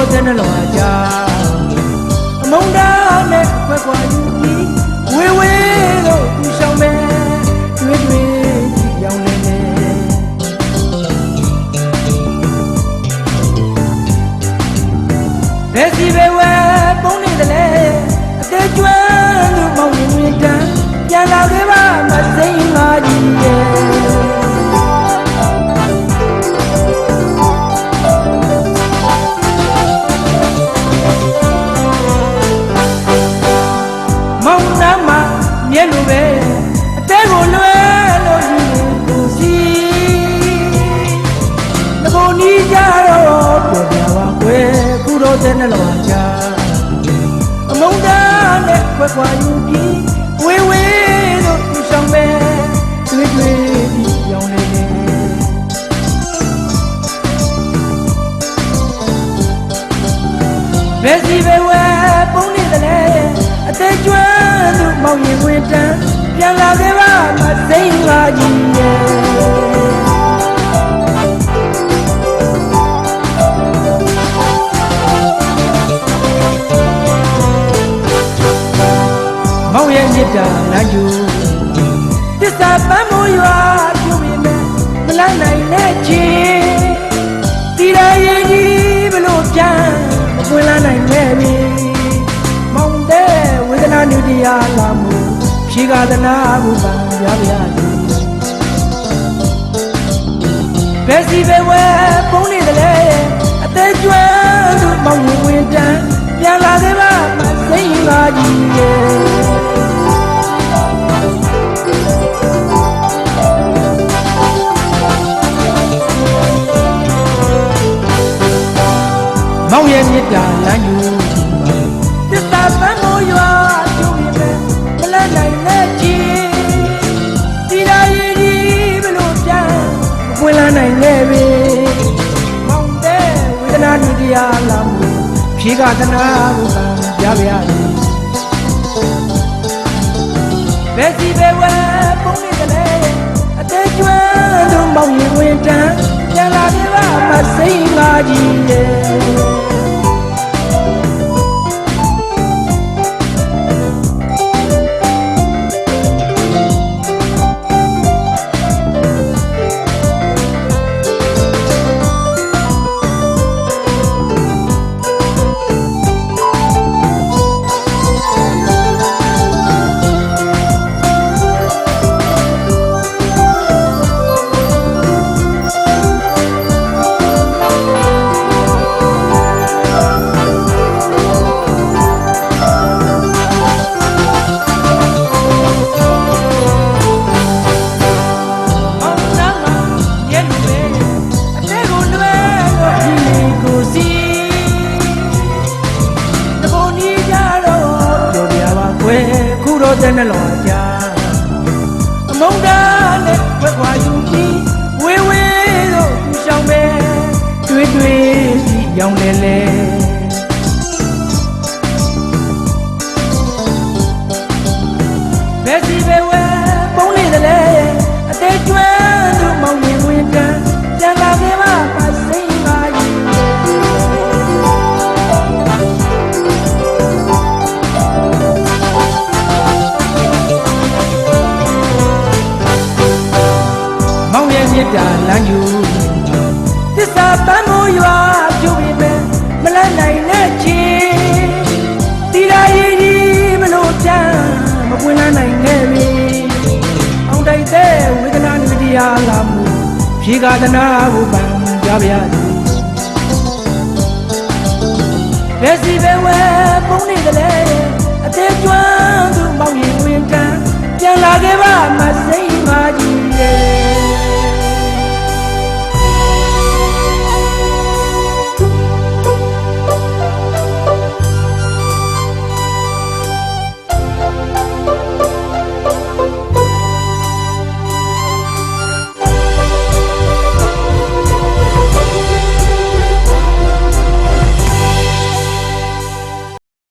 နှလုံးအကြာအမုန်းတာနဲ့ခွဲခွာယူပြီးဝေဝေတို့သူရှောင်မဲ့တွေ့တွေ့ရောင်နေနေဘယ်စီပဲဝဲ တော့တဲ့နှလုံးအချာအမုန်းတာနဲ့ခွဲခွာယူပြီးဝေးဝေးတို့သူဆောင်ပဲတွေ့တွေ့ပြီးရောင်းနေနေဘယ်စီပဲဝဲပုံနေတယ်လေအသေးကျွမ်းသူမောင်ရင်ဝင်တန်းပြန်လာခဲ့ပါမစိမ့်ပါကြီးရဲ့ မောင်ရဲ့မြစ်တာလမ်းကျူတစ္ဆာပန်းမိုးရွာပြူပေမဲ့မလန်းနိုင်တဲ့ချင်းတီရရဲ့ကြီးဘလို့ပြန်မပွင့်လာနိုင်ခဲ့ပြီမောင်တဲ့ဝေဒနာနုတရားလာမှုဖြေကသနာမှုပံပြပြစီဘယ်စီပဲဝဲပုံနေတယ်လေအသေးကျွမ်းသူမောင်ရင်ဝင်တန်းပြန်လာခဲ့ပါ င်ရဲ့မြစ်တာလမ်းယူတစ္ဆာပန်းမိုးရွာကျူပြီပဲမလန်းနိုင်တဲ့ချင်းတီရာရည်ကြီးဘလို့ပြန်မဝင်လာနိုင်ခဲ့ပြီမောင်တဲ့ဝေဒနာဒုတိယလာမှုဖြေကသနာမှုကံပြပြရည်ဘယ်စီပဲဝဲပုံနေတယ်လေအသေးကျွမ်းသူမောင်ရင်ဝင်တန်းပြန်လာပြပါမစိမ့်ပါကြီးရဲ့ မုန်းတာနဲ့ဝက်ခွာယူပြီးဝေးဝေးတို့သူရှောင်ပဲတွေ့တွေ့ပြီးရောင်းလဲလဲ မောင်ရဲ့မြစ်တာလမ်းယူသစ္စာပန်းမိုးရွာပြုတ်ပြီးပဲမလန်းနိုင်တဲ့ချင်းတီရာရည်ကြီးမလို့တန်းမပွင့်လာနိုင်ခဲ့ပြီအောင်တိုက်တဲ့ဝေဒနာနိတရားလာမှုဖြေကာသနာကိုပန်းကြပါရစေဘယ်စီပဲဝဲပုံနေကြလဲအသေးကျွမ်းသူမောင်ရင်ဝင်ကန်းပြန်လာခဲ့ပါမစိမ့်ပါကြီးရဲ့